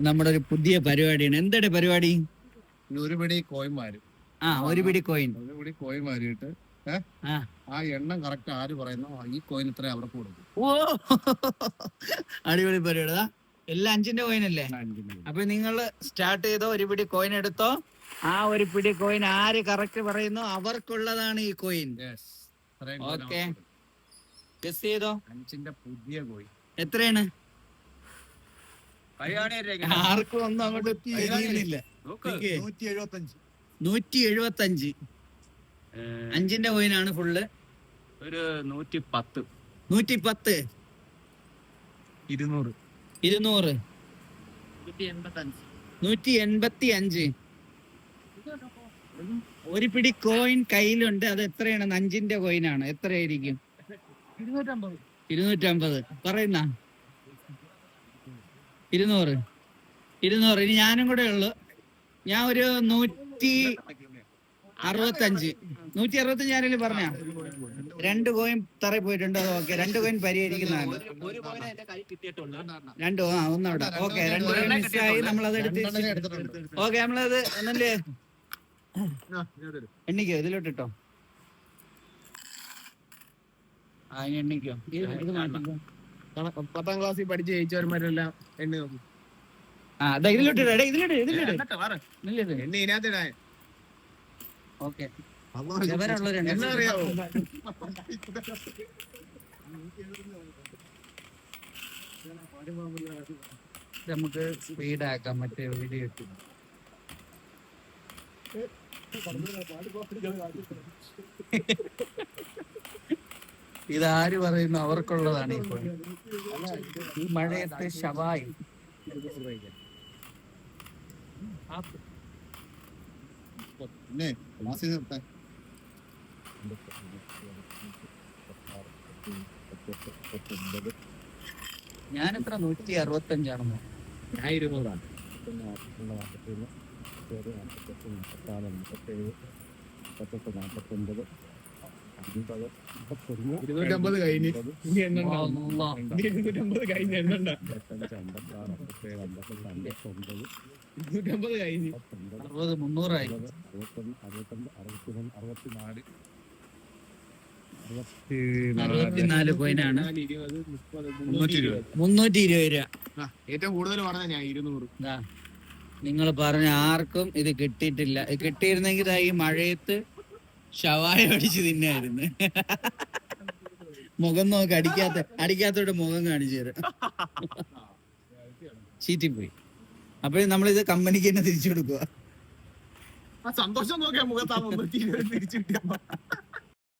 നമ്മുടെ ഒരു പുതിയ പരിപാടിയാണ്. എന്താണ് പരിപാടി? ഒരു പിടി കോയിൻ മാരും ആ ഒരു പിടി കോയിൻ. ഒരു പിടി കോയിൻ മാരിയിട്ട് ആ. എണ്ണം കറക്റ്റ് ആര് പറയുന്നു ഈ കോയിൻ ഇത്ര അവർക്ക് കൊടുക്കും. ഓ അടിപൊളി പരിപാടി. എല്ലാം അഞ്ചിന്റെ കോയിൻ അല്ലേ? അപ്പൊ നിങ്ങൾ സ്റ്റാർട്ട് ചെയ്തോ ഒരു പിടി കോയിൻ എടുത്തോ? ആ ഒരു പിടി കോയിൻ ആര് കറക്റ്റ് പറയുന്നു അവർക്കുള്ളതാണ് ഈ കോയിൻ. ഓക്കെ. ഗസ് ചെയ്തോ? അഞ്ചിന്റെ പുതിയ കോയിൻ. എത്രയാണ്? ആർക്കും ഒന്നും അങ്ങോട്ട് എത്തിയില്ല. നൂറ്റി എഴുപത്തി അഞ്ച് അഞ്ചിന്റെ കോയിനാണ് ഫുള്ള്. ഒരു നൂറ്റി പത്ത് നൂറ്റി പത്ത് ഇരുന്നൂറ്. ഇരുന്നൂറ്. നൂറ്റി എൺപത്തി അഞ്ച് ഒരു പിടി കോയിൻ കയ്യിലുണ്ട്. അത് എത്രയാണ്? അഞ്ചിന്റെ കോയിനാണ്. എത്രയായിരിക്കും? ഇരുന്നൂറ്റമ്പത്. പറയുന്ന. ഇരുന്നൂറ്. ഇരുന്നൂറ്. ഇനി ഞാനും കൂടെ ഉള്ളു. ഞാൻ ഒരു നൂറ്റി അറുപത്തഞ്ച്. നൂറ്റി അറുപത്തഞ്ച് ആരെങ്കിലും പറഞ്ഞ? രണ്ട് കോയിൻ തറ പോയിട്ടുണ്ട്? അത് ഓക്കെ. രണ്ട് കോയിൻ പരിഹരിക്കുന്നതാണ്. രണ്ട് ആ ഒന്നവിടെ. ഓക്കെ രണ്ട് കോയിൻ മിസ്സായി. നമ്മളത് എടുത്ത് ഓക്കെ നമ്മളത് എന്നല്ലേ എണ്ണിക്കോ ഇതിലോട്ടിട്ടോ. ആ എണ്ണിക്കോ. ഇത് മാറ്റിക്കോ. പത്താം ക്ലാസ്സിൽ പഠിച്ച് ജയിച്ചവന്മാരെല്ലാം എണ്ണി നോക്കി. ഇതിലോട്ട് ഇതിലോട്ട് ഇതിനകത്തിടാൻ ഓക്കെ. നമുക്ക് സ്പീഡാക്കാം മറ്റേ വീഡിയോ ഇതാര് പറയുന്നു അവർക്കുള്ളതാണ് ഇപ്പോൾ ഈ മഴയത്തെ ശവായി. പിന്നെ ക്ലാസ്സിൽ നിർത്താൻ ഞാൻ എത്ര നൂറ്റി അറുപത്തഞ്ചാണെന്നോ ഞാൻ ഇരുന്നൂറാണ് ഇരുന്നൂറ്റമ്പത് കഴിഞ്ഞ്. ഇനി ഇരുന്നൂറ്റമ്പത് കഴിഞ്ഞ് എണ്ണണ്ട. ഇരുന്നൂറ്റമ്പത് കഴിഞ്ഞ്. അറുപത് മുന്നൂറായി. അറുപത്തിനാല് ഇരുപത് മുപ്പത് മുന്നൂറ്റി ഇരുപത്. മുന്നൂറ്റി ഇരുപത് രൂപ. ആ, ഏറ്റവും കൂടുതൽ പറഞ്ഞ ഞാൻ ഇരുന്നൂറ്. നിങ്ങൾ പറഞ്ഞ ആർക്കും ഇത് കിട്ടിയിട്ടില്ല. കിട്ടിയിരുന്നെങ്കിൽ ഈ മഴയത്ത് ഷവായ അടിച്ച് തിന്നായിരുന്നു. മുഖം നോക്ക് അടിക്കാത്ത അടിക്കാത്തവരുടെ മുഖം കാണിച്ചു തരാം. ചീറ്റിപ്പോയി അപ്പൊ നമ്മളിത് കമ്പനിക്ക് തന്നെ തിരിച്ചു കൊടുക്കുക സന്തോഷം നോക്കിയാ മുഖത്താ തിരിച്ചു കിട്ടിയപ്പോ